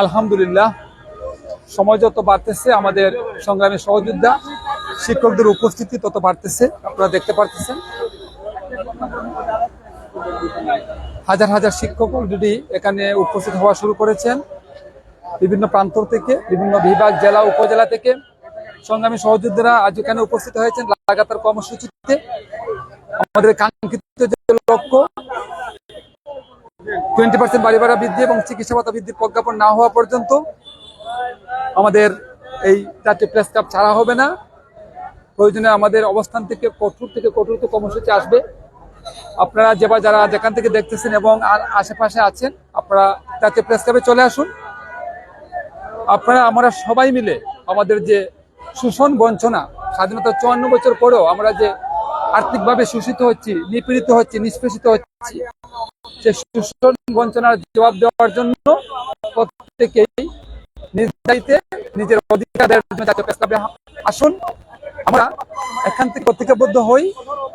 আলহামদুলিল্লাহ, সময় যত বাড়তেছে, আমাদের সংগ্রামের সহযোদ্ধা, শিক্ষকদের উপস্থিতি তত বাড়তেছে, আপনারা দেখতে পারতেছেন। হাজার হাজার শিক্ষক অলরেডি এখানে উপস্থিত হওয়া শুরু করেছেন। বিভিন্ন প্রান্ত থেকে, বিভিন্ন বিভাগ, জেলা, উপজেলা থেকে সংগ্রামী সহযোদ্ধারা আজ এখানে উপস্থিত হয়েছেন। লাগাতার কর্মসূচিতে। আমাদের কাঙ্ক্ষিত যে লক্ষ্য টোয়েন্টি পার্সেন্ট বাড়ি ভাড়া বৃদ্ধি এবং চিকিৎসা ভাতা বৃদ্ধির প্রজ্ঞাপন না হওয়া পর্যন্ত আমাদের এই চারটি প্রেস ক্লাব ছাড়া হবে না। প্রয়োজনে আমাদের অবস্থান থেকে কঠোর থেকে কঠোর কর্মসূচি আসবে। আপনারা যেবার যারা যেখান থেকে দেখতেছেন এবং আর আশেপাশে আছেন, আপনারা চারটি প্রেস ক্লাবে চলে আসুন। আপনারা, আমরা সবাই মিলে আমাদের যে শোষণ বঞ্চনা, স্বাধীনতা চুয়ান্ন বছর পরেও আমরা যে আর্থিকভাবে শোষিত হচ্ছি, নিপীড়িত হচ্ছি, নিষ্পেষিত হচ্ছি। সে শোষণ বঞ্চনার জবাব দেওয়ার জন্য প্রত্যেকেই নিজ নিজের অধিকারের আসুন। আমরা এখান থেকে প্রতিজ্ঞাবদ্ধ হই,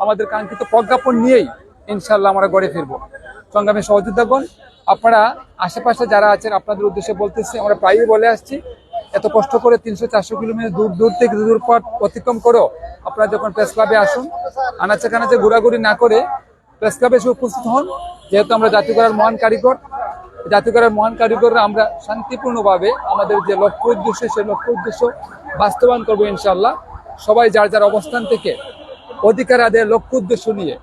আমাদের কাঙ্ক্ষিত প্রজ্ঞাপন নিয়েই ইনশাল্লাহ আমরা গড়ে ফিরবো। সংগ্রামী সহযোদ্ধাগণ, আপনারা আশেপাশে যারা আছেন, আপনাদের উদ্দেশ্যে বলতেছি, আমরা প্রায়ই বলে আসছি এত কষ্ট করে তিনশো চারশো কিলোমিটার দূর দূর থেকে দূর পথ অতিক্রম করো আপনারা যখন প্রেস ক্লাবে আসুন, আনাচে কানাচে ঘোরাঘুরি না করে প্রেস ক্লাবে এসে উপস্থিত হন, যেহেতু আমরা জাতীয় করার মহান কারিগর, জাতীয় মহান কারিগররা আমরা শান্তিপূর্ণভাবে আমাদের যে লক্ষ্য উদ্দেশ্য, সেই লক্ষ্য উদ্দেশ্য বাস্তবায়ন করব ইনশাল্লাহ সবাই যার যার অবস্থান থেকে অধিকার আদায়ের লক্ষ্য উদ্দেশ্য নিয়ে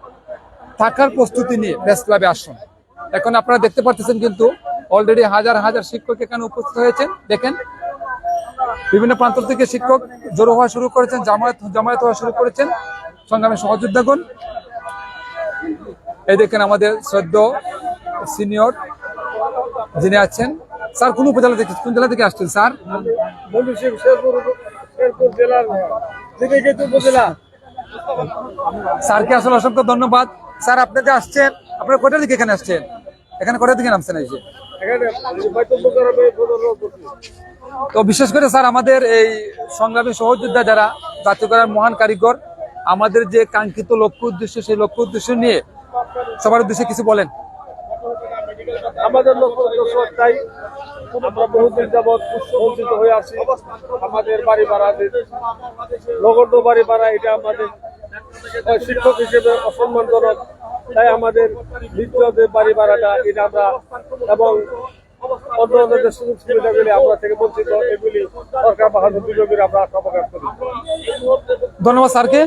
থাকার প্রস্তুতি নিয়ে প্রেস ক্লাবে আসুন। এখন আপনারা দেখতে পাচ্ছেন কিন্তু অলরেডি হাজার হাজার শিক্ষক এখানে উপস্থিত হয়েছেন। দেখেন বিভিন্ন প্রান্ত থেকে শিক্ষক জড়ো হওয়া শুরু করেছেন জামায়াত জামায়াত হওয়া শুরু করেছেন। সংগ্রামী সহযোদ্ধাগণ এই দেখেন আমাদের সদ্য সিনিয়র যিনি আছেন। স্যার কোন উপজেলা থেকে কোন জেলা থেকে আসছেন স্যার? স্যারকে আসলে অসংখ্য ধন্যবাদ। স্যার আপনি যে আসছেন আপনারা কটার দিকে এখানে আসছেন? এখানে কটার দিকে নামছেন এই যে? তো বিশেষ করে স্যার, আমাদের এই সংগ্রামী সহযোদ্ধা যারা জাতীয় করার মহান কারিগর, আমাদের যে কাঙ্ক্ষিত লক্ষ্য উদ্দেশ্য, সেই লক্ষ্য উদ্দেশ্য নিয়ে সবার উদ্দেশ্যে কিছু বলেন। আমাদের লক্ষ্য উদ্দেশ্য একটাই, আমরা বহুদিন যাবৎ বঞ্চিত হয়ে আছি। আমাদের বাড়ি ভাড়া যে নগণ্য বাড়ি ভাড়া, এটা আমাদের শিক্ষক হিসেবে অসম্মানজনক। তাই আমাদের নিত্য যে বাড়ি ভাড়াটা, এটা আমরা এবং ধন্যবাদ স্যারকে।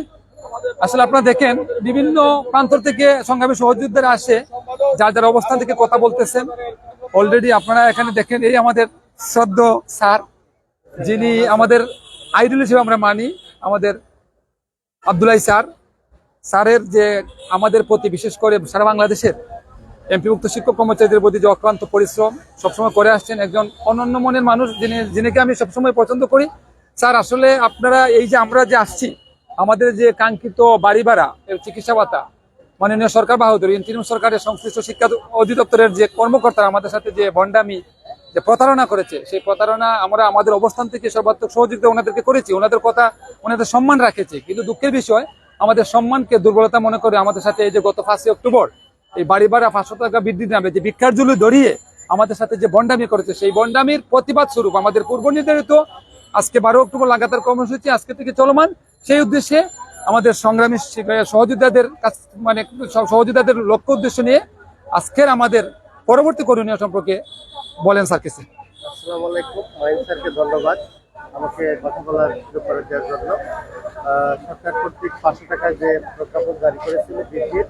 আসলে আপনারা দেখেন, বিভিন্ন প্রান্ত থেকে সংগ্রামী সহযোদ্ধারা আসে, যার যার অবস্থান থেকে কথা বলতেছেন। অলরেডি আপনারা এখানে দেখেন, এই আমাদের শ্রদ্ধ স্যার, যিনি আমাদের আইডল হিসেবে আমরা মানি, আমাদের আবদুল্লাহ স্যার। স্যারের যে আমাদের প্রতি, বিশেষ করে সারা বাংলাদেশের এমপিভুক্ত শিক্ষক কর্মচারীদের প্রতি যে অক্লান্ত পরিশ্রম সবসময় করে আসছেন একজন অনন্য মনের মানুষ যিনি যিনিকে আমি সবসময় পছন্দ করি। স্যার, আসলে আপনারা এই যে আমরা যে আসছি, আমাদের যে কাঙ্ক্ষিত বাড়ি ভাড়া চিকিৎসা ভাতা, মাননীয় সরকার বাহাদুর, ইন্টারিম সরকারের সংশ্লিষ্ট শিক্ষা অধিদপ্তরের যে কর্মকর্তারা আমাদের সাথে যে বন্ডামি যে প্রতারণা করেছে, সেই প্রতারণা আমরা আমাদের অবস্থান থেকে সর্বাত্মক সহযোগিতা ওনাদেরকে করেছি। ওনাদের কথা, ওনাদের সম্মান রাখেছে। কিন্তু দুঃখের বিষয়, আমাদের সম্মানকে দুর্বলতা মনে করে আমাদের সাথে এই যে গত পাঁচই অক্টোবর এই বাড়ি ভাড়া পাঁচশো টাকা বৃদ্ধি নামে যে ভিক্ষার জুলু দড়িয়ে আমাদের সাথে যে বন্ডামি করেছে, সেই বন্ডামির প্রতিবাদ স্বরূপ আমাদের পূর্ব নির্ধারিত আজকে বারো অক্টোবর লাগাতার কর্মসূচি আজকে থেকে চলমান। সেই উদ্দেশ্যে আমাদের সংগ্রামী সহযোদ্ধাদের কাছ মানে সহ- সহযোদ্ধাদের লক্ষ্য উদ্দেশ্য নিয়ে আজকের আমাদের পরবর্তী করণীয় সম্পর্কে বলেন স্যার কিছু। ধন্যবাদ আমাকে কথা বলার সুযোগ করে দেওয়ার জন্য। সরকার কর্তৃক পাঁচশো টাকায় যে প্রজ্ঞাপন জারি করেছিল বৃদ্ধির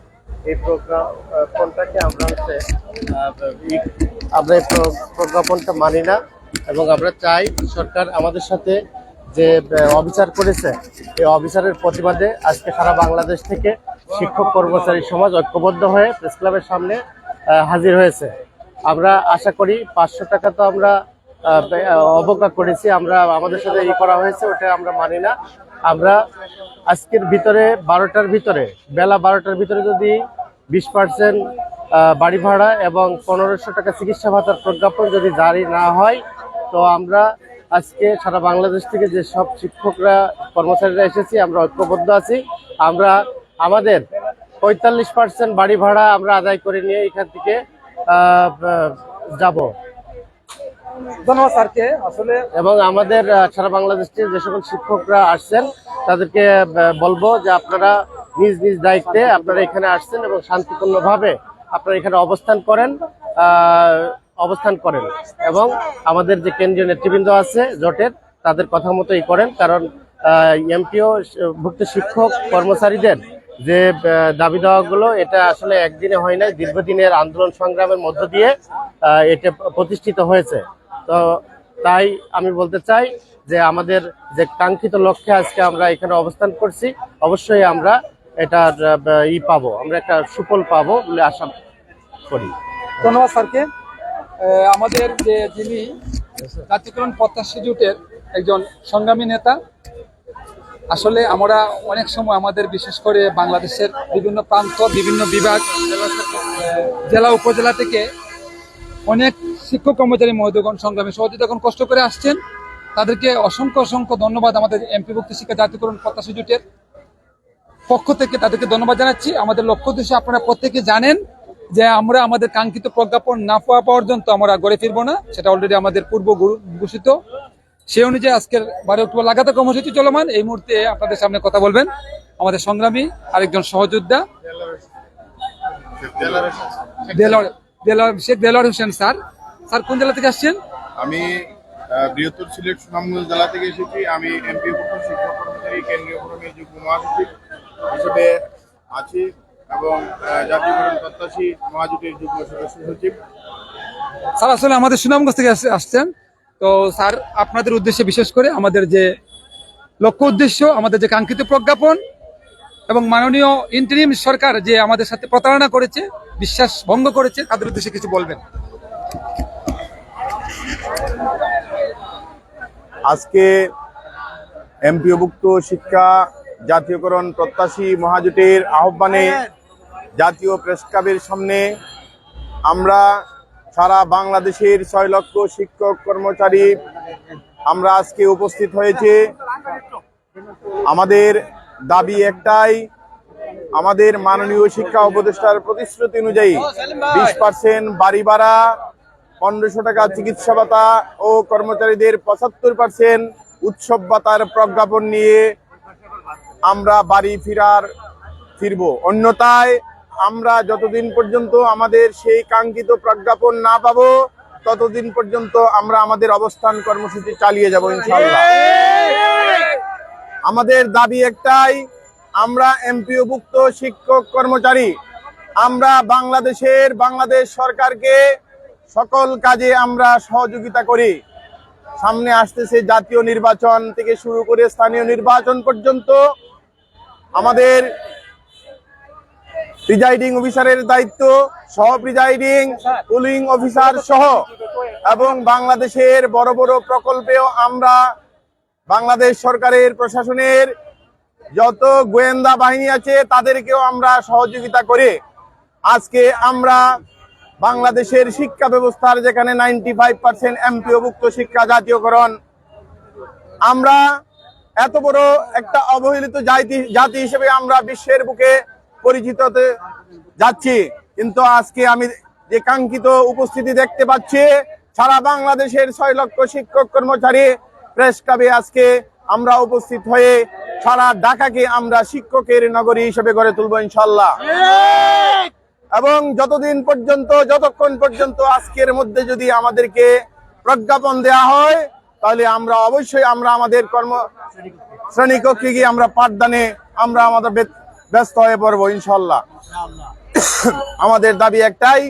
এই প্রোগ্রাম প্রজ্ঞাপনটাকে আমরা হচ্ছে আমরা এই প্র- প্রজ্ঞাপনটা মানি না, এবং আমরা চাই সরকার আমাদের সাথে যে অবিচার করেছে, এই অবিচারের প্রতিবাদে আজকে সারা বাংলাদেশ থেকে শিক্ষক, কর্মচারী সমাজ ঐক্যবদ্ধ হয়ে প্রেস ক্লাবের সামনে হাজির হয়েছে। আমরা আশা করি পাঁচশো টাকা তো আমরা অবজ্ঞা করেছি, আমরা আমাদের সাথে ই করা হয়েছে, ওটা আমরা মানি না। আমরা আজকের ভিতরে বারোটার ভিতরে, বেলা বারোটার ভিতরে যদি বিশ পার্সেন্ট বাড়ি ভাড়া এবং পনেরোশো টাকা চিকিৎসা ভাতার প্রজ্ঞাপন যদি জারি না হয়, তো আমরা আজকে সারা বাংলাদেশ থেকে যে সব শিক্ষকরা, কর্মচারীরা এসেছি, আমরা ঐক্যবদ্ধ আছি। আমরা আমাদের পঁয়তাল্লিশ পার্সেন্ট বাড়ি ভাড়া আমরা আদায় করে নিয়ে এখান থেকে যাব। ধন্যবাদ স্যারকে। আসলে এবং আমাদের সারা বাংলাদেশ যে সকল শিক্ষকরা আসছেন, তাদেরকে বলব যে আপনারা নিজ নিজ দায়িত্বে আপনারা এখানে আসছেন এবং শান্তিপূর্ণভাবে আপনারা এখানে অবস্থান করেন অবস্থান করেন। এবং আমাদের যে কেন্দ্রীয় নেতৃবৃন্দ আছে, জোটের, তাদের কথা মতোই করেন। কারণ এমপিও, ভুক্ত শিক্ষক, কর্মচারীদের যে দাবি দেওয়াগুলো, এটা আসলে একদিনে হয় নাই। দীর্ঘদিনের আন্দোলন সংগ্রামের মধ্য দিয়ে এটা প্রতিষ্ঠিত হয়েছে। তো তাই আমি বলতে চাই যে আমাদের যে কাঙ্ক্ষিত লক্ষ্যে আজকে আমরা এখানে অবস্থান করছি, অবশ্যই আমরা এটার ই পাবো, আমরা একটা সুফল পাবো বলে আশা করি। ধন্যবাদ স্যারকে। আমাদের যে যিনি জাতীয়করণ প্রত্যাশী জোটের একজন সংগ্রামী নেতা, আসলে আমরা অনেক সময় আমাদের বিশেষ করে বাংলাদেশের বিভিন্ন প্রান্ত, বিভিন্ন বিভাগ জেলা, উপজেলা থেকে অনেক শিক্ষক কর্মচারী মহোদয়গণ সংগ্রামী সহযোগিতা এখন কষ্ট করে আসছেন। তাদেরকে অসংখ্য অসংখ্য ধন্যবাদ আমাদের এমপিভুক্ত শিক্ষা জাতীয়করণ প্রত্যাশী জোটের পক্ষ থেকে তাদেরকে ধন্যবাদ জানাচ্ছি। আমাদের লক্ষ্য উদ্দেশ্য আপনারা প্রত্যেকে জানেন যে আমরা আমাদের কাঙ্ক্ষিত প্রজ্ঞাপন না পাওয়া পর্যন্ত আমরা গড়ে ফিরবো না সেটা অলরেডি আমাদের পূর্ব ঘোষিত। সেই অনুযায়ী আজকের বারো অক্টোবর লাগাতার কর্মসূচি চলমান। এই মুহূর্তে আপনাদের সামনে কথা বলবেন আমাদের সংগ্রামী আরেকজন সহযোদ্ধা। শেখ দেলোয়ার হোসেন স্যার। স্যার কোন জেলা থেকে আসছেন? আমি বৃহত্তর সিলেট সুনামগঞ্জ জেলা থেকে এসেছি। আমি এমপি শিক্ষক কর্মচারী কেন্দ্রীয় ফোরামের যুগ্ম মহাসচিব হিসেবে আছি এবং জাতীয়করণ প্রত্যাশী মহাজোটের যুগ্ম সদস্য সচিব। স্যার আসলে আমাদের সুনামগঞ্জ থেকে আসছেন। তো স্যার আপনাদের উদ্দেশ্যে বিশেষ করে আমাদের যে লক্ষ্য উদ্দেশ্য আমাদের যে কাঙ্ক্ষিত প্রজ্ঞাপন এবং মাননীয় ইন্টারিম সরকার যে আমাদের সাথে প্রতারণা করেছে বিশ্বাস ভঙ্গ করেছে তাদের উদ্দেশ্যে কিছু বলবেন। আজকে এমপিওভুক্ত শিক্ষা, জাতীয়করণ প্রত্যাশী মহাজোটের আহ্বানে জাতীয় প্রেস ক্লাবের সামনে আমরা সারা বাংলাদেশের ছয় লক্ষ শিক্ষক কর্মচারী আমরা আজকে উপস্থিত হয়েছে। আমাদের দাবি একটাই, আমাদের মাননীয় শিক্ষা উপদেষ্টার প্রতিশ্রুতি অনুযায়ী বিশ পার্সেন্ট বাড়ি ভাড়া পনেরোশো টাকা চিকিৎসা ভাতা ও কর্মচারীদের পঁচাত্তর পার্সেন্ট উৎসব ভাতার প্রজ্ঞাপন নিয়ে আমরা বাড়ি ফিরার, ফিরব। অন্যথায় আমরা যতদিন পর্যন্ত আমাদের সেই কাঙ্ক্ষিত প্রজ্ঞাপন না পাব, ততদিন পর্যন্ত আমরা আমাদের অবস্থান কর্মসূচি চালিয়ে যাব আমাদের দাবি একটাই, আমরা এমপিওভুক্ত শিক্ষক কর্মচারী। আমরা বাংলাদেশের বাংলাদেশ সরকারকে সকল কাজে আমরা সহযোগিতা করি। সামনে আসতেছে জাতীয় নির্বাচন থেকে শুরু করে স্থানীয় নির্বাচন পর্যন্ত। আমাদের প্রিজাইডিং অফিসারের দায়িত্ব, সহ প্রিজাইডিং, পুলিং অফিসার সহ। এবং বাংলাদেশের বড় বড় প্রকল্পেও আমরা বাংলাদেশ সরকারের প্রশাসনের যত গোয়েন্দা বাহিনী আছে, তাদেরকেও আমরা সহযোগিতা করে। আজকে আমরা বাংলাদেশের শিক্ষা ব্যবস্থার যেখানে নাইনটি ফাইভ পার্সেন্ট এমপিওভুক্ত শিক্ষা জাতীয়করণ, আমরা এত বড় একটা অবহেলিত জাতি জাতি হিসেবে আমরা বিশ্বের বুকে পরিচিত যাচ্ছি। কিন্তু আজকে আমি যে কাঙ্ক্ষিত উপস্থিতি দেখতে পাচ্ছি, সারা বাংলাদেশের ছয় লক্ষ শিক্ষক কর্মচারী প্রেস ক্লাবে আজকে আমরা উপস্থিত হয়ে সারা ঢাকাকে আমরা শিক্ষকের নগরী হিসেবে গড়ে তুলবো ইনশাল্লাহ। এবং যতদিন পর্যন্ত যতক্ষণ পর্যন্ত আজকের মধ্যে যদি আমাদেরকে প্রজ্ঞাপন দেয়া হয় তাহলে আমরা অবশ্যই আমরা আমাদের কর্ম শ্রেণীকক্ষে গিয়ে আমরা পাঠদানে আমরা আমাদের ব্যস্ত হয়ে পড়ব ইনশাল্লাহ আমাদের দাবি একটাই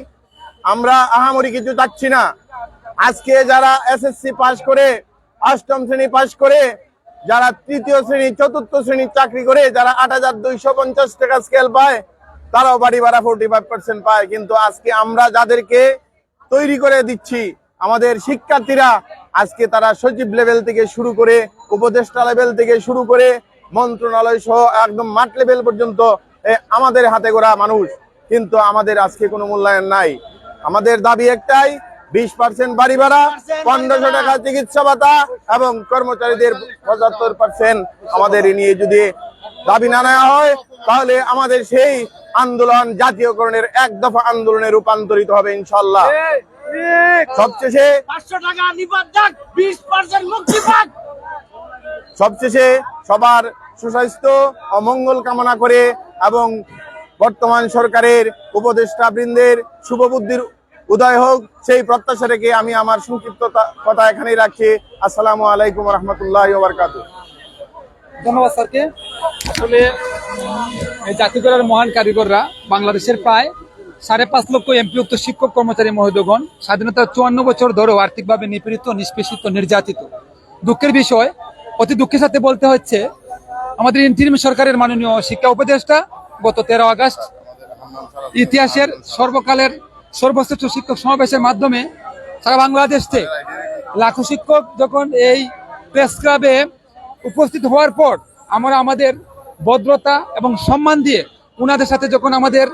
আমরা আহামরি কিছু চাচ্ছি না। আজকে যারা এসএসসি পাশ করে অষ্টম শ্রেণি পাশ করে যারা তৃতীয় শ্রেণি চতুর্থ শ্রেণির চাকরি করে যারা আট হাজার দুইশো পঞ্চাশ টাকা স্কেল পায় তারাও বাড়ি ভাড়া ফোর্টি ফাইভ পার্সেন্ট পায়। কিন্তু আজকে আমরা যাদেরকে তৈরি করে দিচ্ছি, আমাদের শিক্ষার্থীরা আজকে তারা সচিব লেভেল থেকে শুরু করে, উপদেষ্টা লেভেল থেকে শুরু করে, মন্ত্রণালয় সহ একদম মাঠ লেভেল পর্যন্ত আমাদের হাতে গোড়া মানুষ। কিন্তু আমাদের আজকে কোনো মূল্যায়ন নাই। আমাদের দাবি একটাই, বিশ পার্সেন্ট বাড়ি ভাড়া, পনেরোশো টাকা চিকিৎসা ভাতা এবং কর্মচারীদের পঁচাত্তর পার্সেন্ট আমাদের নিয়ে যদি দাবি না নেওয়া হয় তাহলে আমাদের সেই আন্দোলন জাতীয়করণের এক দফা আন্দোলনে রূপান্তরিত হবে ইনশাল্লাহ সবশেষে সবশেষে সবার সুস্বাস্থ্য অমঙ্গল কামনা করে এবং বর্তমান সরকারের উপদেষ্টা বৃন্দের শুভবুদ্ধির উদয় হোক সেই প্রত্যাশা রেখে আমি আমার সংক্ষিপ্ত কথা এখানেই রাখছি। আসসালামু আলাইকুম রহমতুল্লাহ বারকাতু ধন্যবাদ স্যারকে। আসলে এই জাতিগড়ের মহান কারিগররা বাংলাদেশের প্রায় সাড়ে পাঁচ লক্ষ এমপিযুক্ত শিক্ষক কর্মচারী মহোদয়গণ স্বাধীনতার চুয়ান্ন বছর ধরেও আর্থিকভাবে নিপীড়িত, নিষ্পেষিত, নির্যাতিত। দুঃখের বিষয়, অতি দুঃখের সাথে বলতে হচ্ছে, আমাদের ইন্টারিম সরকারের মাননীয় শিক্ষা উপদেষ্টা গত তেরো আগস্ট ইতিহাসের সর্বকালের সর্বশ্রেষ্ঠ শিক্ষক সমাবেশের মাধ্যমে সারা বাংলাদেশ লাখো শিক্ষক যখন এই প্রেস ক্লাবে উপস্থিত হওয়ার পর আমরা আমাদের ভদ্রতা এবং সম্মান দিয়ে ওনাদের সাথে যখন আমাদের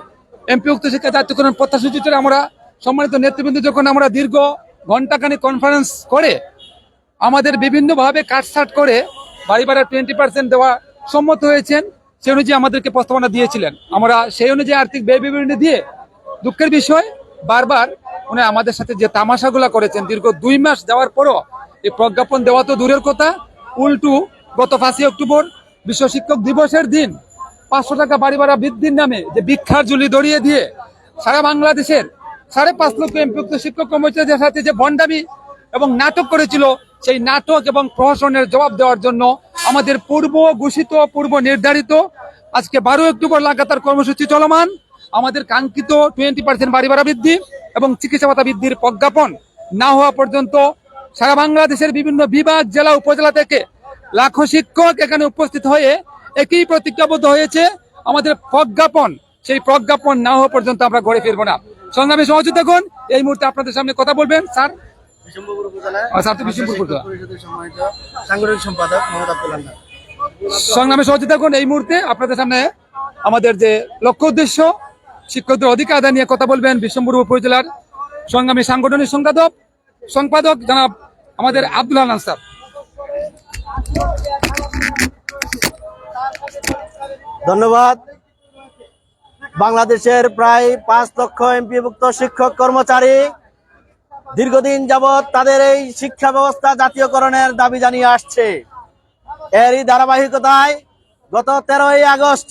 এমপিউক্ত শিক্ষা জাতীয়করণ প্রত্যাশিত আমরা সম্মানিত নেতৃবৃন্দ যখন আমরা দীর্ঘ ঘন্টাখানি কনফারেন্স করে আমাদের বিভিন্নভাবে কাটসাট করে বাড়ি ভাড়া টোয়েন্টি পার্সেন্ট দেওয়া সম্মত হয়েছেন, সেই অনুযায়ী আমাদেরকে প্রস্তাবনা দিয়েছিলেন। আমরা সেই অনুযায়ী আর্থিক ব্যয় বিবরণী দিয়ে দুঃখের বিষয়, বারবার উনি আমাদের সাথে যে তামাশাগুলা করেছেন, দীর্ঘ দুই মাস যাওয়ার পরও এই প্রজ্ঞাপন দেওয়া তো দূরের কথা, উল্টু গত পাঁচই অক্টোবর বিশ্ব শিক্ষক দিবসের দিন পাঁচশো টাকা বাড়ি ভাড়া বৃদ্ধির নামে যে ভিক্ষার জুলি দড়িয়ে দিয়ে সারা বাংলাদেশের সাড়ে পাঁচ লক্ষ এমপিযুক্ত শিক্ষক কর্মচারীদের সাথে যে ভণ্ডামি এবং নাটক করেছিল, সেই নাটক এবং প্রহসনের জবাব দেওয়ার জন্য আমাদের পূর্ব ঘোষিত, পূর্ব নির্ধারিত, আজকে বারো অক্টোবর লাগাতার কর্মসূচি চলমান। আমাদের কাঙ্ক্ষিত টোয়েন্টি পার্সেন্ট বাড়ি ভাড়া বৃদ্ধি এবং চিকিৎসা ভাতা বৃদ্ধির প্রজ্ঞাপন না হওয়া পর্যন্ত সারা বাংলাদেশের বিভিন্ন বিভাগ, জেলা, উপজেলা থেকে লাখো শিক্ষক এখানে উপস্থিত হয়ে একই প্রতিজ্ঞাবদ্ধ হয়েছে। আমাদের প্রজ্ঞাপন সেই প্রজ্ঞাপন না হওয়া পর্যন্ত আমরা ঘরে ফিরবো না। সংগ্রামী সহযোগী দেখুন এই মুহূর্তে আপনাদের সামনে কথা বলবেন স্যার। সংগ্রামী দেখুন এই মুহূর্তে আপনাদের সামনে আমাদের যে লক্ষ্য উদ্দেশ্য শিক্ষকদের অধিকার আদায় নিয়ে কথা বলবেন উপজেলার সংগ্রামী সাংগঠনিক সম্পাদক সম্পাদক জনাব আমাদের আব্দুল হান্নান স্যার। ধন্যবাদ। বাংলাদেশের প্রায় পাঁচ লক্ষ এমপিভুক্ত শিক্ষক কর্মচারী দীর্ঘদিন যাবৎ তাদের এই শিক্ষা ব্যবস্থা জাতীয়করণের দাবি জানিয়ে আসছে। এরই ধারাবাহিকতায় গত তেরোই আগস্ট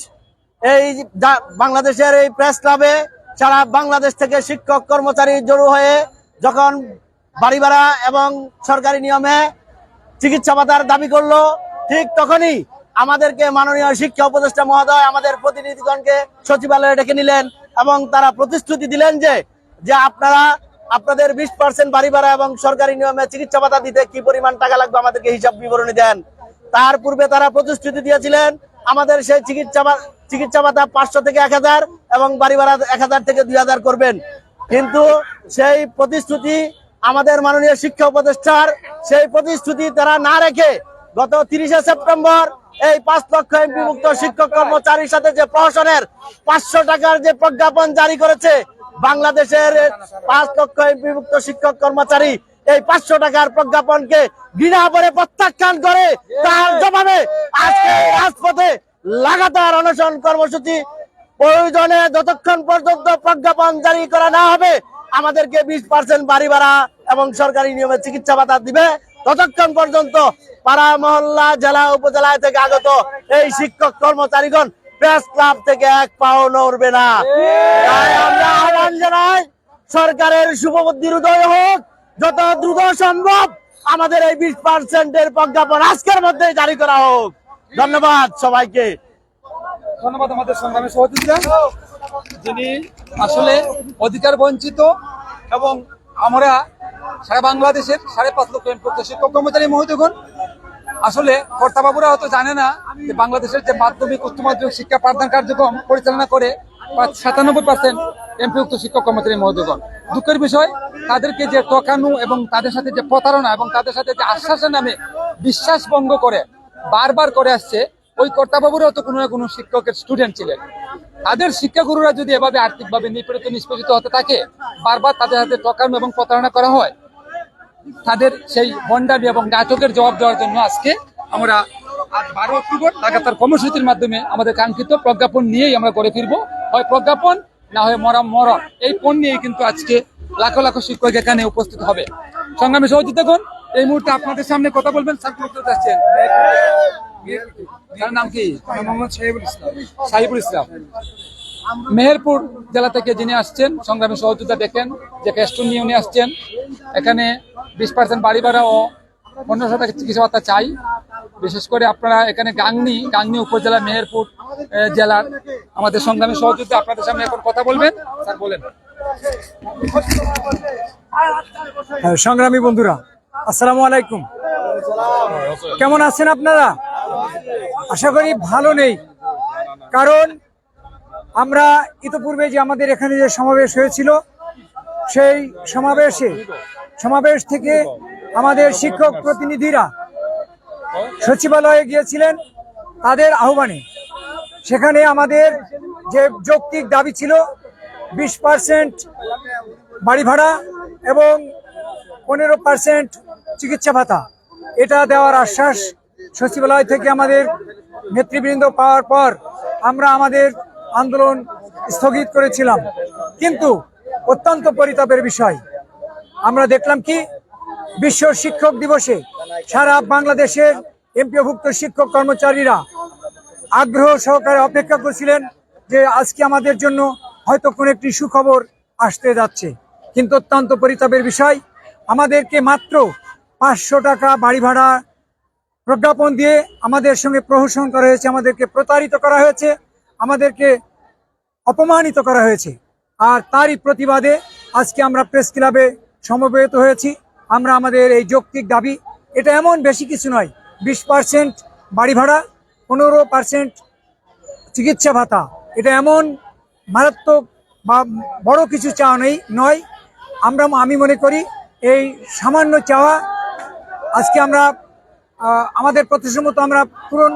এই বাংলাদেশের এই প্রেস ক্লাবে সারা বাংলাদেশ থেকে শিক্ষক কর্মচারী জড়ো হয়ে যখন বাড়ি ভাড়া এবং সরকারি নিয়মে চিকিৎসা ভাতার দাবি করল। ঠিক তখনই আমাদেরকে মাননীয় শিক্ষা উপদেষ্টা মহোদয় আমাদের প্রতিনিধিগণকে সচিবালয়ে ডেকে নিলেন এবং তারা প্রতিশ্রুতি দিলেন যে যে আপনারা আপনাদের বিশ পার্সেন্ট বাড়ি ভাড়া এবং সরকারি নিয়মে চিকিৎসা ভাতা দিতে কি পরিমাণ টাকা লাগবে আমাদেরকে হিসাব বিবরণী দেন। তার পূর্বে তারা প্রতিশ্রুতি দিয়েছিলেন, আমাদের সেই চিকিৎসা চিকিৎসা ভাতা পাঁচশো থেকে এক হাজার এবং বাড়ি ভাড়া এক হাজার থেকে দুই হাজার করবেন। কিন্তু সেই প্রতিশ্রুতি আমাদের মাননীয় শিক্ষা উপদেষ্টার সেই প্রতিশ্রুতি তারা না রেখে গত তিরিশে সেপ্টেম্বর এই পাঁচ লক্ষ এমপিভুক্ত শিক্ষক কর্মচারীর সাথে যে প্রহসনের পাঁচশো টাকার যে প্রজ্ঞাপন জারি করেছে, বাংলাদেশের পাঁচ লক্ষ এমপিভুক্ত শিক্ষক কর্মচারী এই পাঁচশো টাকার প্রজ্ঞাপনকে ঘৃণা করে প্রত্যাখ্যান করে তার জবাবে আজকে রাজপথে লাগাতার অনশন কর্মসূচি। প্রয়োজনে যতক্ষণ পর্যন্ত প্রজ্ঞাপন জারি করা না হবে, আমাদেরকে বিশ পার্সেন্ট বাড়ি ভাড়া এবং সরকারি নিয়মে চিকিৎসা ভাতা দিবে। ততক্ষণ পর্যন্ত পাড়া মহল্লা, জেলা উপজেলা থেকে আগত এই শিক্ষক কর্মচারীগণ প্রেস ক্লাব থেকে এক পাও নড়বে না। তাই আমরা আহ্বান জানাই, সরকারের শুভবুদ্ধির উদয় হোক, যত দ্রুত সম্ভব আমাদের এই বিশ পার্সেন্টের প্রজ্ঞাপন আজকের মধ্যে জারি করা হোক। ধন্যবাদ সবাইকে। ধন্যবাদ আমাদের সংগ্রামী সহযোগিতা যিনি আসলে অধিকার বঞ্চিত এবং আমরা সারা বাংলাদেশের সাড়ে পাঁচ লক্ষ এমপিভুক্ত শিক্ষক কর্মচারী মহোদয়গণ আসলে কর্তাবাবুরা হয়তো জানে না যে বাংলাদেশের যে মাধ্যমিক, উচ্চ মাধ্যমিক শিক্ষা পাঠদান কার্যক্রম পরিচালনা করে সাতানব্বই পার্সেন্ট এমপিভুক্ত শিক্ষক কর্মচারী মহোদয়গণ দুঃখের বিষয়, তাদেরকে যে টকানু এবং তাদের সাথে যে প্রতারণা এবং তাদের সাথে যে আশ্বাসের নামে বিশ্বাস ভঙ্গ করে বারবার করে আসছে, ওই কর্তাবাবুরাও তো কোনো না কোনো শিক্ষকের স্টুডেন্ট ছিলেন। তাদের শিক্ষাগুরুরা যদি এভাবে আর্থিকভাবে নিপীড়িত, নিষ্পেষিত হতে থাকে, বারবার তাদের হাতে টকানো এবং প্রতারণা করা হয় তাদের সেই বন্ডামি এবং নাটকের জবাব দেওয়ার জন্য আজকে আমরা আজ বারো অক্টোবর লাগাতার কর্মসূচির মাধ্যমে আমাদের কাঙ্ক্ষিত প্রজ্ঞাপন নিয়েই আমরা করে ফিরবো। হয় প্রজ্ঞাপন না হয় মরম মরম এই পণ নিয়েই কিন্তু আজকে লাখো লাখো শিক্ষক এখানে উপস্থিত হবে। সংগ্রামী সহযোগিতাগণ এই মুহূর্তে আপনাদের সামনে কথা বলবেন স্যার উত্তর যাচ্ছেন তার নাম কি? মোহাম্মদ সাহিবুল ইসলাম। সাহিবুল ইসলাম। মেহেরপুর জেলা থেকে যিনি আসছেন সংগ্রামী সহযোগিতা দেখেন যে ক্যাস্টন নিয়ে উনি আসছেন। এখানে বিশ পার্সেন্ট বাড়ি ভাড়া ও পনেরোশো টাকা চিকিৎসা ভাতা চাই। বিশেষ করে আপনারা এখানে গাংনি গাংনি উপজেলা মেহেরপুর জেলার আমাদের সংগ্রামী সহযোগিতা আপনাদের সামনে এখন কথা বলবেন। স্যার বলেন। হ্যাঁ, সংগ্রামী বন্ধুরা আসসালামু আলাইকুম। কেমন আছেন আপনারা? আশা করি ভালো নেই। কারণ আমরা ইতিপূর্বে যে আমাদের এখানে যে সমাবেশ হয়েছিল, সেই সমাবেশে, সমাবেশ থেকে আমাদের শিক্ষক প্রতিনিধিরা সচিবালয়ে গিয়েছিলেন তাদের আহ্বানে। সেখানে আমাদের যে যৌক্তিক দাবি ছিল, বিশ পার্সেন্ট বাড়ি ভাড়া এবং পনেরো পার্সেন্ট চিকিৎসা ভাতা। এটা দেওয়ার আশ্বাস সচিবালয় থেকে আমাদের নেতৃবৃন্দ পাওয়ার পর আমরা আমাদের আন্দোলন স্থগিত করেছিলাম। কিন্তু অত্যন্ত পরিতাপের বিষয়, আমরা দেখলাম কি, বিশ্ব শিক্ষক দিবসে সারা বাংলাদেশের এমপিওভুক্ত শিক্ষক কর্মচারীরা আগ্রহ সহকারে অপেক্ষা করছিলেন যে আজকে আমাদের জন্য হয়তো কোনো একটি সুখবর আসতে যাচ্ছে। কিন্তু অত্যন্ত পরিতাপের বিষয়, আমাদেরকে মাত্র পাঁচশো টাকা বাড়ি ভাড়া প্রজ্ঞাপন দিয়ে আমাদের সঙ্গে প্রহসন করা হয়েছে, আমাদেরকে প্রতারিত করা হয়েছে। আমাদেরকে অপমানিত করা হয়েছে। আর তারই প্রতিবাদে আজকে আমরা প্রেস ক্লাবে সমবেত হয়েছি। আমরা আমাদের এই যৌক্তিক দাবি, এটা এমন বেশি কিছু নয়, বিশ পার্সেন্ট বাড়ি ভাড়া, পনেরো পার্সেন্ট চিকিৎসা ভাতা, এটা এমন মারাত্মক বা বড় কিছু চাওয়া নেই, নয়। আমরা, আমি মনে করি এই সামান্য চাওয়া আজকে আমরা আমাদের প্রত্যাশা মতো আমরা পূরণ,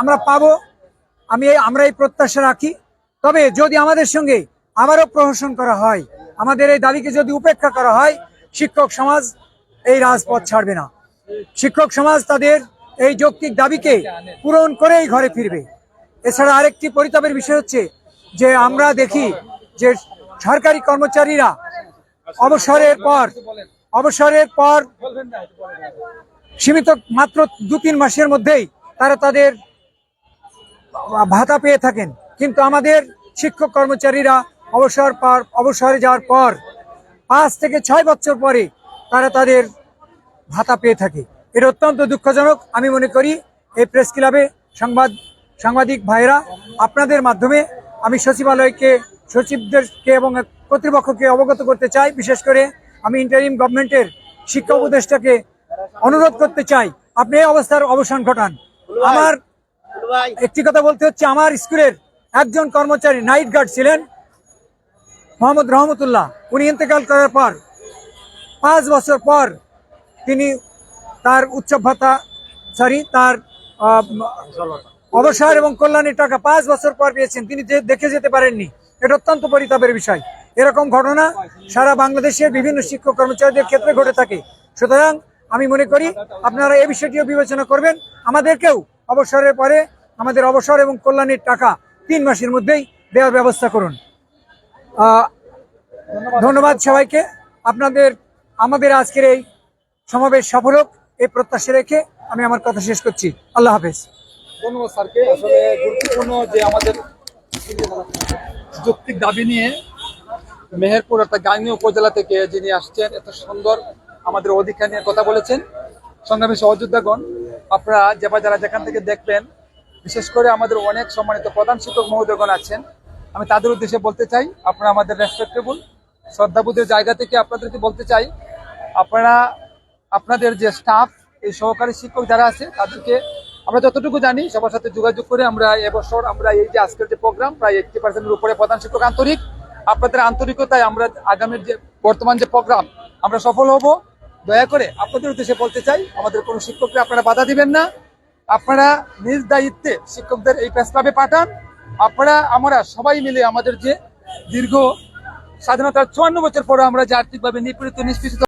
আমরা পাবো। আমি আমরা এই প্রত্যাশা রাখি। তবে যদি আমাদের সঙ্গে আবারও প্রহসন করা হয়, আমাদের এই দাবিকে যদি উপেক্ষা করা হয়, শিক্ষক সমাজ এই রাজপথ ছাড়বে না। শিক্ষক সমাজ তাদের এই যৌক্তিক দাবিকে পূরণ করেই ঘরে ফিরবে। এছাড়া আরেকটি পরিতাপের বিষয় হচ্ছে যে আমরা দেখি যে সরকারি কর্মচারীরা অবসরের পর অবসরের পর সীমিত মাত্র দু তিন মাসের মধ্যেই তারা তাদের ভাতা পেয়ে থাকেন। কিন্তু আমাদের শিক্ষক কর্মচারীরা অবসর পর, অবসরে যাওয়ার পর পাঁচ থেকে ছয় বছর পরে তারা তাদের ভাতা পেয়ে থাকে। এটা অত্যন্ত দুঃখজনক। আমি মনে করি এই প্রেস ক্লাবে সংবাদ, সাংবাদিক ভাইরা আপনাদের মাধ্যমে আমি সচিবালয়কে, সচিবদেরকে এবং কর্তৃপক্ষকে অবগত করতে চাই। বিশেষ করে আমি ইন্টারিম গভর্নমেন্টের শিক্ষা উপদেষ্টাকে অনুরোধ করতে চাই। আপনি এই অবস্থার অবসান ঘটান। আমার একটি কথা বলতে হচ্ছে, আমার স্কুলের একজন কর্মচারী নাইট গার্ড ছিলেন, মোহাম্মদ রহমতুল্লাহ। উনি ইন্তেকাল করার পর, পাঁচ বছর পর তিনি তার উৎসব ভাতা সরি তার অবসর এবং কল্যাণের টাকা পাঁচ বছর পর পেয়েছেন। তিনি দেখে যেতে পারেননি। এটা অত্যন্ত পরিতাপের বিষয়। এরকম ঘটনা সারা বাংলাদেশের বিভিন্ন শিক্ষক কর্মচারীদের ক্ষেত্রে ঘটে থাকে। সুতরাং আমি মনে করি, আপনারা এ বিষয়টিও বিবেচনা করবেন। আমাদেরকেও অবসরের পরে আমাদের অবসর এবং কল্যাণের টাকা তিন মাসের মধ্যেই দেওয়ার ব্যবস্থা করুন। ধন্যবাদ সবাইকে। আপনাদের, আমাদের আজকের এই সমাবেশ সফল হোক, এই প্রত্যাশা রেখে আমি আমার কথা শেষ করছি। আল্লাহ হাফেজ। ধন্যবাদ স্যারকে। আসলে গুরুত্বপূর্ণ যে আমাদের যৌক্তিক দাবি নিয়ে মেহেরপুর অর্থাৎ গাঙ্গি উপজেলা থেকে যিনি আসছেন, এত সুন্দর আমাদের অধিকার নিয়ে কথা বলেছেন। সংগ্রামী সহযোদ্ধাগণ, আপনারা যেবা যারা যেখান থেকে দেখবেন, বিশেষ করে আমাদের অনেক সম্মানিত প্রধান শিক্ষক মহোদয়গণ আছেন, আমি তাদের উদ্দেশ্যে বলতে চাই, আপনারা আমাদের রেসপেক্টেবল শ্রদ্ধাবোধের জায়গা থেকে আপনাদেরকে বলতে চাই, আপনারা, আপনাদের যে স্টাফ এই সহকারী শিক্ষক যারা আছে, তাদেরকে আমরা যতটুকু জানি, সবার সাথে যোগাযোগ করে আমরা এবছর আমরা এই যে আজকের যে প্রোগ্রাম প্রায় এইটটি পার্সেন্টের উপরে প্রধান শিক্ষক আন্তরিক। আপনাদের আন্তরিকতায় আমরা আগামীর যে বর্তমান যে প্রোগ্রাম আমরা সফল হব। দয়া করে আপনাদের উদ্দেশ্যে বলতে চাই, আমাদের কোনো শিক্ষককে আপনারা বাধা দিবেন না। আপনারা নিজ দায়িত্বে শিক্ষকদের এই প্রস্তাবে পাঠান। আপনারা, আমরা সবাই মিলে আমাদের যে দীর্ঘ স্বাধীনতার চুয়ান্ন বছর পরে আমরা যে আর্থিকভাবে নিপীড়িত নিষ্পেষিত